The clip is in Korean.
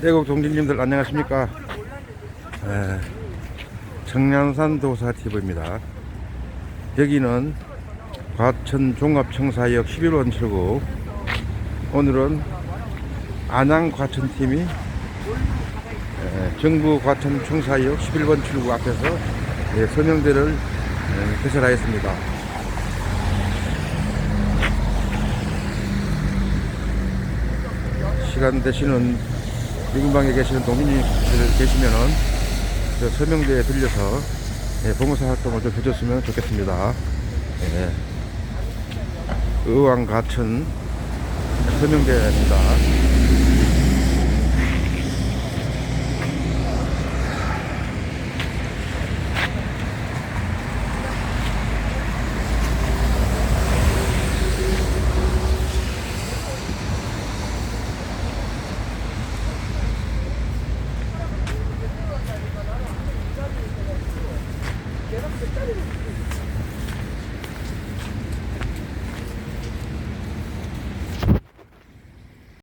애국 동지님들 안녕하십니까? 에, 청량산 도사 TV입니다. 여기는 과천 종합청사역 11번 출구. 오늘은 안양 과천팀이 에, 정부 과천 청사역 11번 출구 앞에서 예, 서명대를 에, 개설하였습니다. 시간 되시는 미군방에 계시는 동민님들 계시면은 저 서명대에 들려서 예, 봉사 활동을 좀 해줬으면 좋겠습니다. 예. 의왕 가천 서명대입니다.